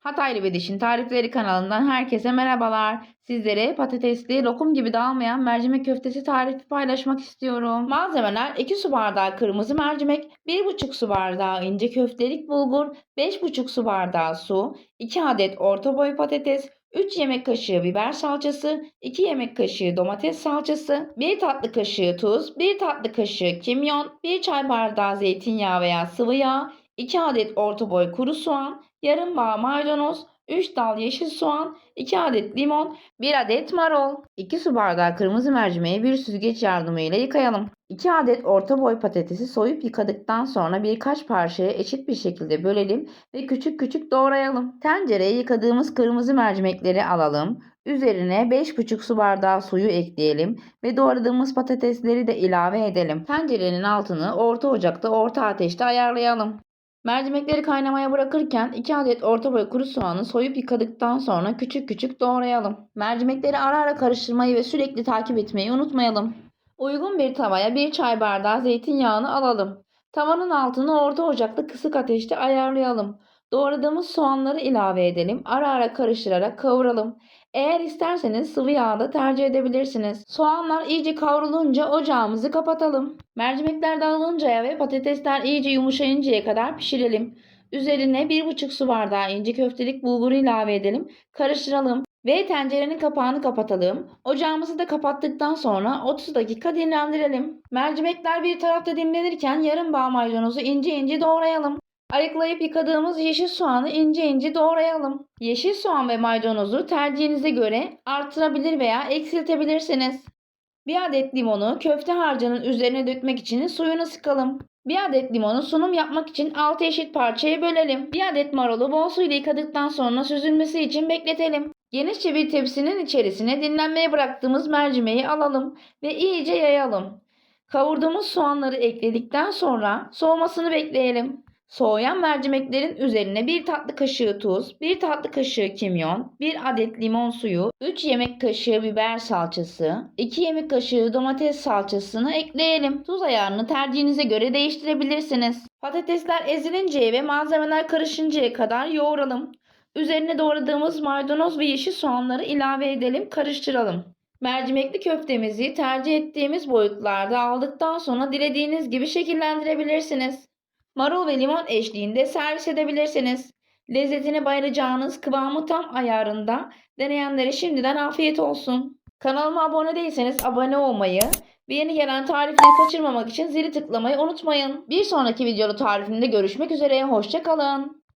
Hataylı ve Dişin Tarifleri kanalından herkese merhabalar. Sizlere patatesli, lokum gibi dağılmayan mercimek köftesi tarifi paylaşmak istiyorum. Malzemeler 2 su bardağı kırmızı mercimek, 1,5 su bardağı ince köftelik bulgur, 5,5 su bardağı su, 2 adet orta boy patates, 3 yemek kaşığı biber salçası, 2 yemek kaşığı domates salçası, 1 tatlı kaşığı tuz, 1 tatlı kaşığı kimyon, 1 çay bardağı zeytinyağı veya sıvı yağ, 2 adet orta boy kuru soğan, yarım bağ maydanoz, 3 dal yeşil soğan, 2 adet limon, 1 adet marul. 2 su bardağı kırmızı mercimeği bir süzgeç yardımıyla yıkayalım. 2 adet orta boy patatesi soyup yıkadıktan sonra birkaç parçaya eşit bir şekilde bölelim ve küçük küçük doğrayalım. Tencereye yıkadığımız kırmızı mercimekleri alalım. Üzerine 5,5 su bardağı suyu ekleyelim ve doğradığımız patatesleri de ilave edelim. Tencerenin altını orta ocakta orta ateşte ayarlayalım. Mercimekleri kaynamaya bırakırken 2 adet orta boy kuru soğanı soyup yıkadıktan sonra küçük küçük doğrayalım. Mercimekleri ara ara karıştırmayı ve sürekli takip etmeyi unutmayalım. Uygun bir tavaya 1 çay bardağı zeytinyağını alalım. Tavanın altını orta ocakta kısık ateşte ayarlayalım. Doğradığımız soğanları ilave edelim. Ara ara karıştırarak kavuralım. Eğer isterseniz sıvı yağ da tercih edebilirsiniz. Soğanlar iyice kavrulunca ocağımızı kapatalım. Mercimekler dağılıncaya ve patatesler iyice yumuşayıncaya kadar pişirelim. Üzerine 1,5 su bardağı ince köftelik bulguru ilave edelim. Karıştıralım ve tencerenin kapağını kapatalım. Ocağımızı da kapattıktan sonra 30 dakika dinlendirelim. Mercimekler bir tarafta dinlenirken yarım bağ maydanozu ince ince doğrayalım. Ayıklayıp yıkadığımız yeşil soğanı ince ince doğrayalım. Yeşil soğan ve maydanozu tercihinize göre artırabilir veya eksiltebilirsiniz. Bir adet limonu köfte harcının üzerine dökmek için suyunu sıkalım. Bir adet limonu sunum yapmak için 6 eşit parçaya bölelim. Bir adet marulu bol suyla yıkadıktan sonra süzülmesi için bekletelim. Genişçe bir tepsinin içerisine dinlenmeye bıraktığımız mercimeği alalım ve iyice yayalım. Kavurduğumuz soğanları ekledikten sonra soğumasını bekleyelim. Soğuyan mercimeklerin üzerine 1 tatlı kaşığı tuz, 1 tatlı kaşığı kimyon, 1 adet limon suyu, 3 yemek kaşığı biber salçası, 2 yemek kaşığı domates salçasını ekleyelim. Tuz ayarını tercihinize göre değiştirebilirsiniz. Patatesler ezilinceye ve malzemeler karışıncaya kadar yoğuralım. Üzerine doğradığımız maydanoz ve yeşil soğanları ilave edelim, karıştıralım. Mercimekli köftemizi tercih ettiğimiz boyutlarda aldıktan sonra dilediğiniz gibi şekillendirebilirsiniz. Marul ve limon eşliğinde servis edebilirsiniz. Lezzetine bayılacağınız kıvamı tam ayarında deneyenlere şimdiden afiyet olsun. Kanalıma abone değilseniz abone olmayı ve yeni gelen tarifleri kaçırmamak için zili tıklamayı unutmayın. Bir sonraki videolu tarifimde görüşmek üzere. Hoşçakalın.